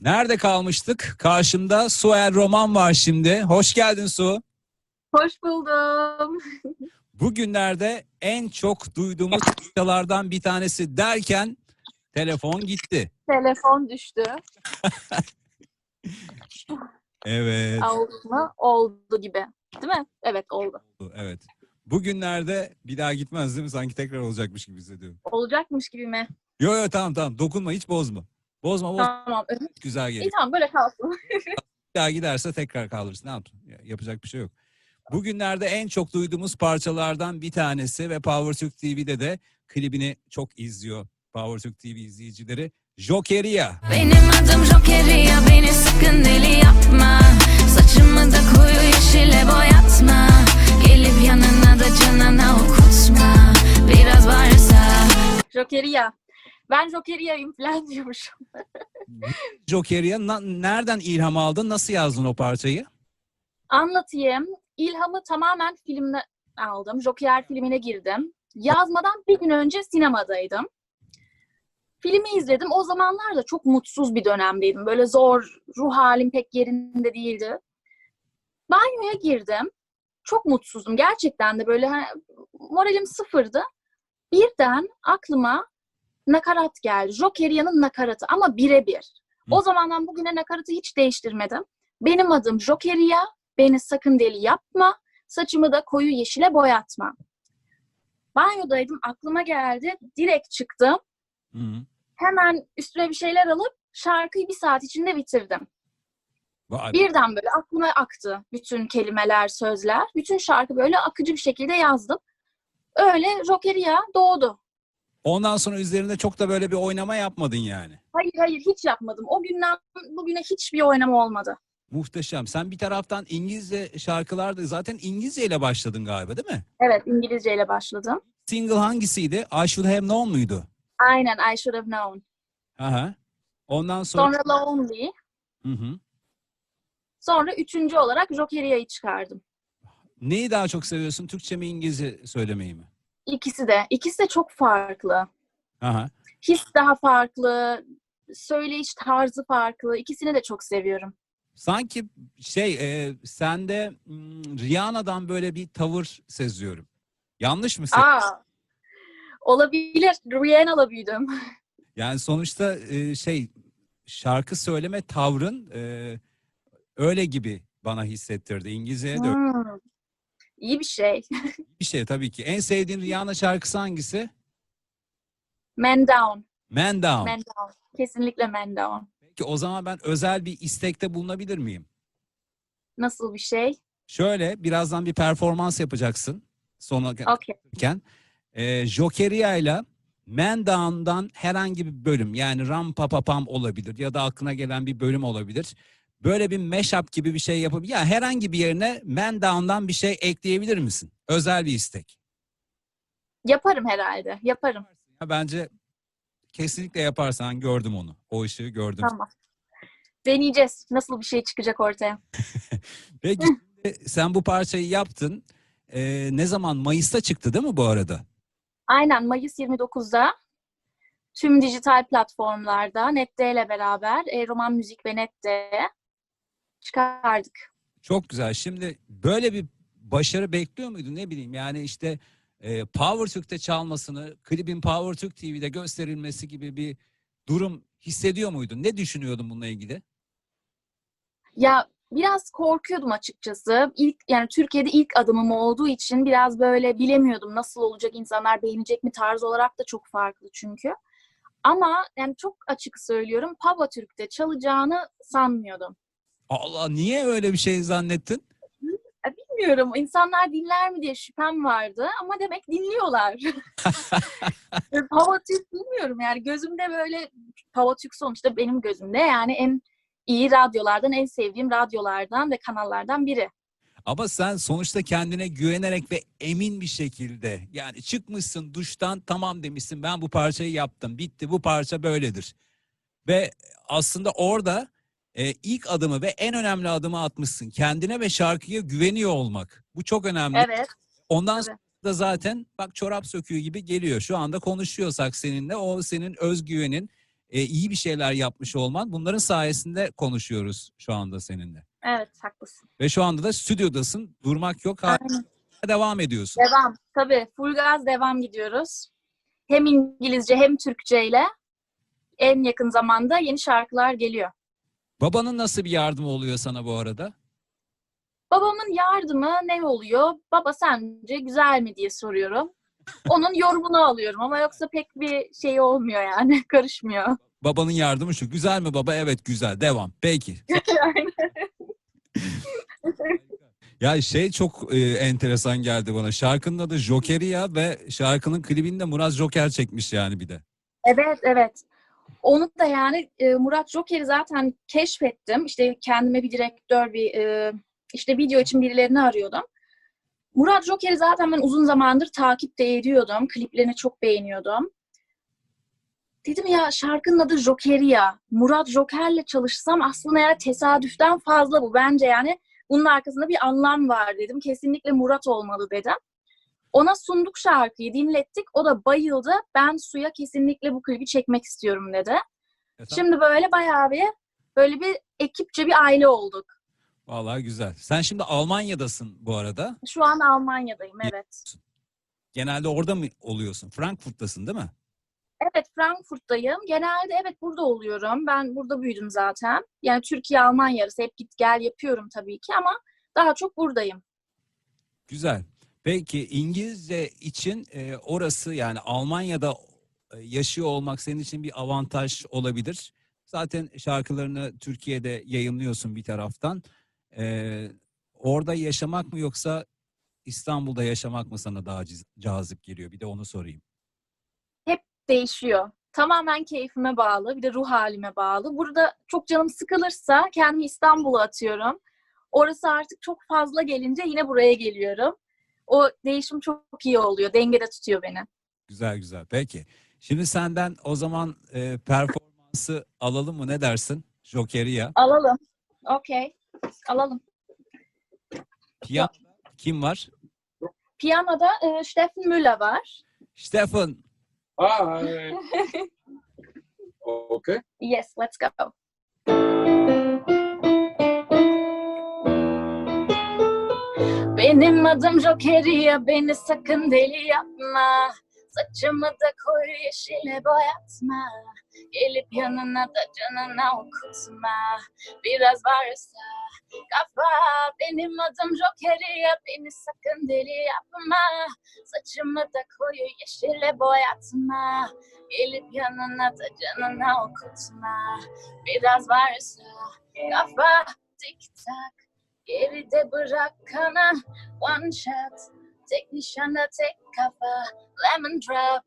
Nerede kalmıştık? Karşımda Suel Roman var şimdi. Hoş geldin Su. Hoş buldum. Bugünlerde en çok duyduğumuz parçalardan bir tanesi derken telefon gitti. Telefon düştü. Evet. Oldu mu? Oldu gibi. Değil mi? Evet oldu. Evet. Bugünlerde bir daha gitmez değil mi? Sanki tekrar olacakmış gibi hissediyorum. Olacakmış gibi mi? Yo yo tamam tamam dokunma hiç bozma. Bozma bozma Tamam. güzel İyi gelir. tamam böyle kalsın. Bir daha giderse tekrar kaldırırsın. Ne yaptın? Ya- Yapacak bir şey yok. Bugünlerde en çok duyduğumuz parçalardan bir tanesi ve Power Türk TV'de de klibini çok izliyor Power Türk TV izleyicileri. Jokeria. Benim adım Jokeria beni sakın deli yapma Saçımı da koyu yeşile boyatma Gelip yanına da canına okutma Biraz varsa Jokeria. Ben Jokeriya'yım falan diyormuşum. Jokeria na- nereden ilham aldın? Nasıl yazdın o parçayı? Anlatayım. İlhamı tamamen filmde aldım. Joker filmine girdim. Yazmadan bir gün önce sinemadaydım. Filmi izledim. O zamanlar da çok mutsuz bir dönemdeydim. Böyle zor, ruh halim pek yerinde değildi. Banyoya girdim. Çok mutsuzdum. Gerçekten de böyle hani, moralim sıfırdı. Birden aklıma nakarat geldi. Jokeria'nın nakaratı ama birebir. O zamandan bugüne nakaratı hiç değiştirmedim. Benim adım Jokeria. Beni sakın deli yapma. Saçımı da koyu yeşile boyatma. Banyodaydım. Aklıma geldi. Direkt çıktım. Hı hı. Hemen üstüne bir şeyler alıp şarkıyı bir saat içinde bitirdim. Vay. Birden böyle aklıma aktı bütün kelimeler, sözler. Bütün şarkı böyle akıcı bir şekilde yazdım. Öyle Jokeria doğdu. Ondan sonra üzerinde çok da böyle bir oynama yapmadın yani. Hayır hayır hiç yapmadım. O günden bugüne hiçbir oynama olmadı. Muhteşem. Sen bir taraftan İngilizce şarkılarda zaten İngilizce ile başladın galiba değil mi? Evet İngilizce ile başladım. Single hangisiydi? I Should Have Known muydu? Aynen I should have known. Aha. Ondan sonra... Sonra Lonely. Hı hı. Sonra üçüncü olarak Jokeria'yı çıkardım. Neyi daha çok seviyorsun? Türkçe mi İngilizce söylemeyi mi? İkisi de. İkisi de çok farklı. Aha. His daha farklı. Söyleyiş tarzı farklı. İkisini de çok seviyorum. Sanki şey e, sende mm, Rihanna'dan böyle bir tavır seziyorum. Yanlış mı? se- Aa, olabilir. Rihanna'la büyüdüm. Yani sonuçta e, şey şarkı söyleme tavrın e, öyle gibi bana hissettirdi. İngilizceye de Hmm. İyi bir şey. bir şey tabii ki. En sevdiğin Rihanna şarkısı hangisi? Man Down. Man Down. Man Down. Kesinlikle Man Down. Peki o zaman ben özel bir istekte bulunabilir miyim? Nasıl bir şey? Şöyle birazdan bir performans yapacaksın. Sonra iken e, Jokeria ile Man Down'dan herhangi bir bölüm yani Ram Pa Pa Pam olabilir ya da aklına gelen bir bölüm olabilir. Böyle bir mashup gibi bir şey yapıp ya herhangi bir yerine Man Down'dan bir şey ekleyebilir misin? Özel bir istek. Yaparım herhalde. Yaparım. Ya bence kesinlikle yaparsan gördüm onu. O ışığı gördüm. Tamam. Deneyeceğiz. Nasıl bir şey çıkacak ortaya. Peki sen bu parçayı yaptın. E, ne zaman? Mayıs'ta çıktı değil mi bu arada? Aynen Mayıs 29'da tüm dijital platformlarda Net'te ile beraber e, Roman Müzik ve Net'te çıkardık. Çok güzel. Şimdi böyle bir başarı bekliyor muydun? Ne bileyim yani işte e, Power Türk'te çalmasını, klibin Power Türk TV'de gösterilmesi gibi bir durum hissediyor muydun? Ne düşünüyordun bununla ilgili? Ya biraz korkuyordum açıkçası. İlk yani Türkiye'de ilk adımım olduğu için biraz böyle bilemiyordum nasıl olacak, insanlar beğenecek mi tarz olarak da çok farklı çünkü. Ama yani çok açık söylüyorum Pava Türk'te çalacağını sanmıyordum. Allah niye öyle bir şey zannettin? Ya bilmiyorum insanlar dinler mi diye şüphem vardı ama demek dinliyorlar. Pava Türk bilmiyorum yani gözümde böyle Pava Türk sonuçta benim gözümde yani en iyi radyolardan, en sevdiğim radyolardan ve kanallardan biri. Ama sen sonuçta kendine güvenerek ve emin bir şekilde yani çıkmışsın duştan tamam demişsin ben bu parçayı yaptım bitti bu parça böyledir. Ve aslında orada e, ilk adımı ve en önemli adımı atmışsın. Kendine ve şarkıya güveniyor olmak. Bu çok önemli. Evet. Ondan tabii. sonra da zaten bak çorap söküğü gibi geliyor. Şu anda konuşuyorsak seninle o senin özgüvenin e, iyi bir şeyler yapmış olman. Bunların sayesinde konuşuyoruz şu anda seninle. Evet haklısın. Ve şu anda da stüdyodasın. Durmak yok. Aynen. devam ediyorsun. Devam. Tabii full gaz devam gidiyoruz. Hem İngilizce hem Türkçe ile en yakın zamanda yeni şarkılar geliyor. Babanın nasıl bir yardımı oluyor sana bu arada? Babamın yardımı ne oluyor? Baba sence güzel mi diye soruyorum. Onun yorumunu alıyorum ama yoksa pek bir şey olmuyor yani. Karışmıyor. Babanın yardımı şu. Güzel mi baba? Evet güzel. Devam. Peki. Ya şey çok e, enteresan geldi bana. Şarkının adı Jokeria ve şarkının klibini de Murat Joker çekmiş yani bir de. Evet, evet. Onu da yani e, Murat Joker'i zaten keşfettim. İşte kendime bir direktör, bir e, işte video için birilerini arıyordum. Murat Joker'i zaten ben uzun zamandır takip de ediyordum. Kliplerini çok beğeniyordum. Dedim ya şarkının adı Jokeria. Murat Joker'le çalışsam aslında yani tesadüften fazla bu. Bence yani bunun arkasında bir anlam var dedim. Kesinlikle Murat olmalı dedim. Ona sunduk şarkıyı, dinlettik. O da bayıldı. Ben suya kesinlikle bu klibi çekmek istiyorum dedi. Şimdi böyle bayağı bir böyle bir ekipçe bir aile olduk. Vallahi güzel. Sen şimdi Almanya'dasın bu arada. Şu an Almanya'dayım evet. Genelde orada mı oluyorsun? Frankfurt'tasın değil mi? Evet Frankfurt'tayım. Genelde evet burada oluyorum. Ben burada büyüdüm zaten. Yani Türkiye Almanya arası hep git gel yapıyorum tabii ki ama daha çok buradayım. Güzel. Peki İngilizce için e, orası yani Almanya'da e, yaşıyor olmak senin için bir avantaj olabilir. Zaten şarkılarını Türkiye'de yayınlıyorsun bir taraftan. E, orada yaşamak mı yoksa İstanbul'da yaşamak mı sana daha cazip geliyor? Bir de onu sorayım. Değişiyor. Tamamen keyfime bağlı. Bir de ruh halime bağlı. Burada çok canım sıkılırsa kendimi İstanbul'a atıyorum. Orası artık çok fazla gelince yine buraya geliyorum. O değişim çok iyi oluyor. Dengede tutuyor beni. Güzel güzel. Peki. Şimdi senden o zaman e, performansı alalım mı? Ne dersin? Jokeria. Alalım. Okey. Alalım. Piyano kim var? Piyanoda e, Steffen Müller var. Stefan. Hi. okay. Yes, let's go. Benim adım Jokeria, beni sakın deli yapma. Saçımı da koyu yeşile boyatma. Gelip yanına da canına okutma. Biraz varsa kafa. Benim adım Jokeria, beni sakın deli yapma. Saçımı da koyu yeşile boyatma. Gelip yanına da canına okutma. Biraz varsa kafa tik tak. Geride bırak kana one shot. Tek nişanda tek kafa lemon drop.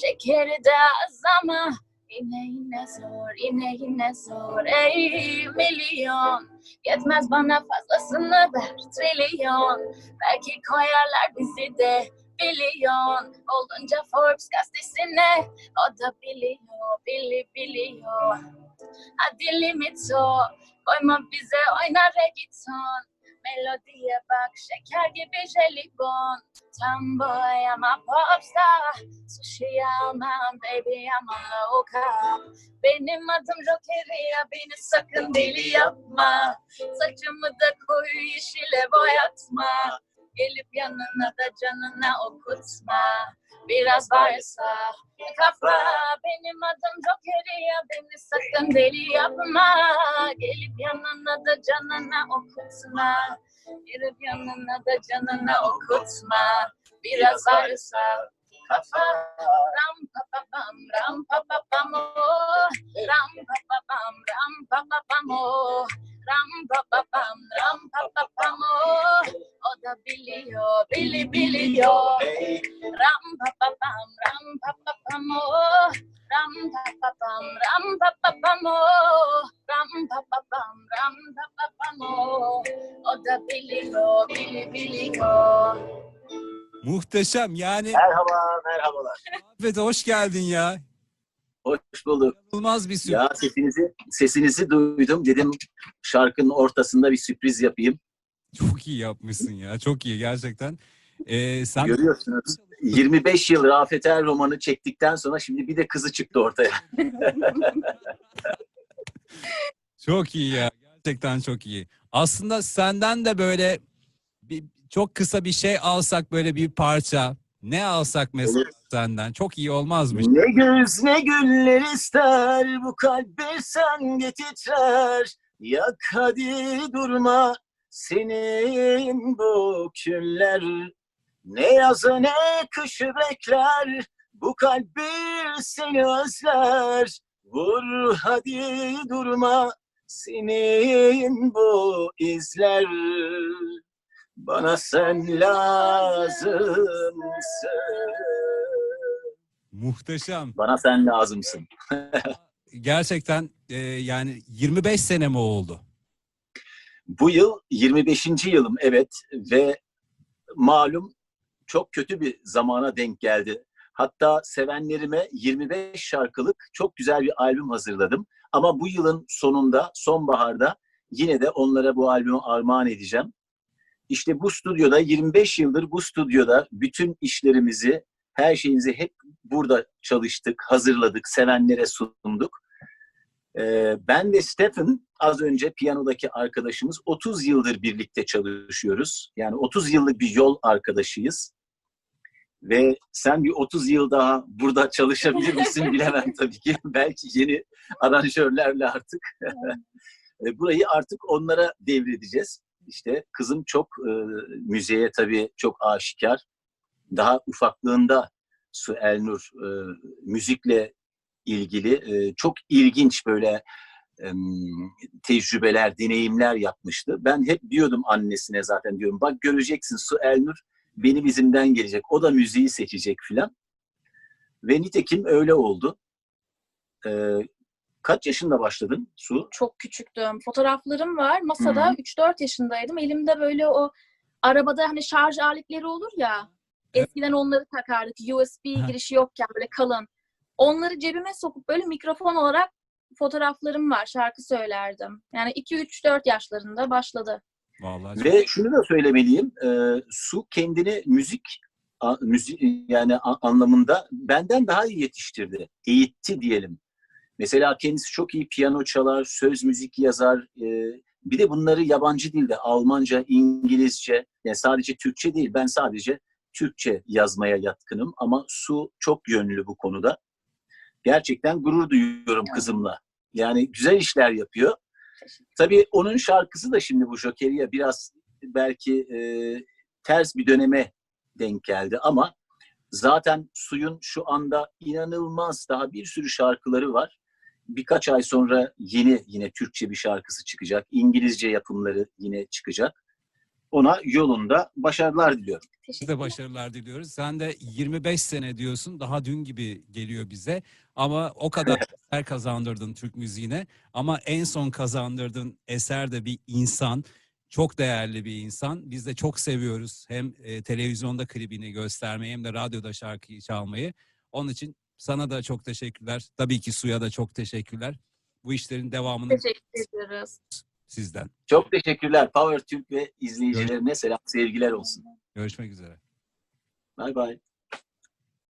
Şekeri de az ama yine yine zor yine yine zor ey milyon. Yetmez bana fazlasını ver trilyon. Belki koyarlar bizi de milyon. Olunca Forbes gazetesine o da biliyor, bili biliyor. Hadi limit o, koyma bize oyna reggaeton. Melodiye bak, şeker gibi jelibon. Tomboy ama popstar. Sushi almam, baby ama low carb. Benim adım Jokeria, beni sakın deli yapma. Saçımı da koyu yeşile boyatma. Gelip yanına da canına okutma. Biraz varsa kafa benim deli yapma gelip yanına da canına okutma gelip yanına da canına okutma biraz varsa kafa ram pa pa pam ram pa pa pam oh. ram pa pa pam ram pa pa pam oh. ram pa pa pam ram pa pa pam oh. o da biliyor bili biliyor Ram pa pa pam ram pa pa pam oh. Ram pa pa pam ram pa pa pam oh. Ram pa pa pam ram pa pa pam oh. O da biliyor, bili biliyor. Muhteşem yani. Merhaba, merhabalar. Afet hoş geldin ya. Hoş bulduk. İnanılmaz bir sürpriz. Ya sesinizi sesinizi duydum. Dedim şarkının ortasında bir sürpriz yapayım. Çok iyi yapmışsın ya. Çok iyi gerçekten. Ee, sen Görüyorsunuz. 25 yıl Rafet Er romanı çektikten sonra şimdi bir de kızı çıktı ortaya. Çok iyi ya. Gerçekten çok iyi. Aslında senden de böyle bir, çok kısa bir şey alsak böyle bir parça. Ne alsak mesela senden? Çok iyi olmaz mı? Ne göz ne güller ister bu kalp bir sende titrer. Yak hadi durma senin bu küller. Ne yazı ne kışı bekler bu kalp bir seni özler. Vur hadi durma senin bu izler. Bana sen lazımsın. Muhteşem. Bana sen lazımsın. Gerçekten e, yani 25 sene mi oldu? Bu yıl 25. yılım evet ve malum çok kötü bir zamana denk geldi. Hatta sevenlerime 25 şarkılık çok güzel bir albüm hazırladım. Ama bu yılın sonunda, sonbaharda yine de onlara bu albümü armağan edeceğim. İşte bu stüdyoda 25 yıldır bu stüdyoda bütün işlerimizi, her şeyimizi hep burada çalıştık, hazırladık, sevenlere sunduk. Ee, ben ve Stephen az önce piyanodaki arkadaşımız 30 yıldır birlikte çalışıyoruz. Yani 30 yıllık bir yol arkadaşıyız. Ve sen bir 30 yıl daha burada çalışabilir misin bilemem tabii ki. Belki yeni aranjörlerle artık. E, Burayı artık onlara devredeceğiz. İşte kızım çok e, müziğe tabii çok aşikar. Daha ufaklığında Su Elnur e, müzikle ilgili e, çok ilginç böyle em, tecrübeler, deneyimler yapmıştı. Ben hep diyordum annesine zaten diyorum bak göreceksin Su Elnur benim izimden gelecek. O da müziği seçecek filan. Ve nitekim öyle oldu. Ee, kaç yaşında başladın Su? Çok küçüktüm. Fotoğraflarım var. Masada Hı. 3-4 yaşındaydım. Elimde böyle o arabada hani şarj aletleri olur ya. Eskiden onları takardık. USB girişi yokken böyle kalın. Onları cebime sokup böyle mikrofon olarak fotoğraflarım var. Şarkı söylerdim. Yani 2-3-4 yaşlarında başladı. Vallahi Ve şunu da söylemeliyim. e, Su kendini müzik a- müzik yani a- anlamında benden daha iyi yetiştirdi. Eğitti diyelim. Mesela kendisi çok iyi piyano çalar, söz müzik yazar. e, bir de bunları yabancı dilde Almanca, İngilizce, yani sadece Türkçe değil. Ben sadece Türkçe yazmaya yatkınım ama Su çok yönlü bu konuda. Gerçekten gurur duyuyorum kızımla. Yani güzel işler yapıyor. Tabii onun şarkısı da şimdi bu Jokeria biraz belki e, ters bir döneme denk geldi ama zaten suyun şu anda inanılmaz daha bir sürü şarkıları var. Birkaç ay sonra yeni yine Türkçe bir şarkısı çıkacak. İngilizce yapımları yine çıkacak. Ona yolunda başarılar diliyorum. Biz de başarılar diliyoruz. Sen de 25 sene diyorsun. Daha dün gibi geliyor bize. Ama o kadar eser kazandırdın Türk müziğine. Ama en son kazandırdığın eser de bir insan. Çok değerli bir insan. Biz de çok seviyoruz. Hem e, televizyonda klibini göstermeyi hem de radyoda şarkıyı çalmayı. Onun için sana da çok teşekkürler. Tabii ki Suya da çok teşekkürler. Bu işlerin devamını Teşekkür ediyoruz. sizden. Çok teşekkürler. Power Türk ve izleyicilerine selam, sevgiler olsun. Görüşmek üzere. Bay bay.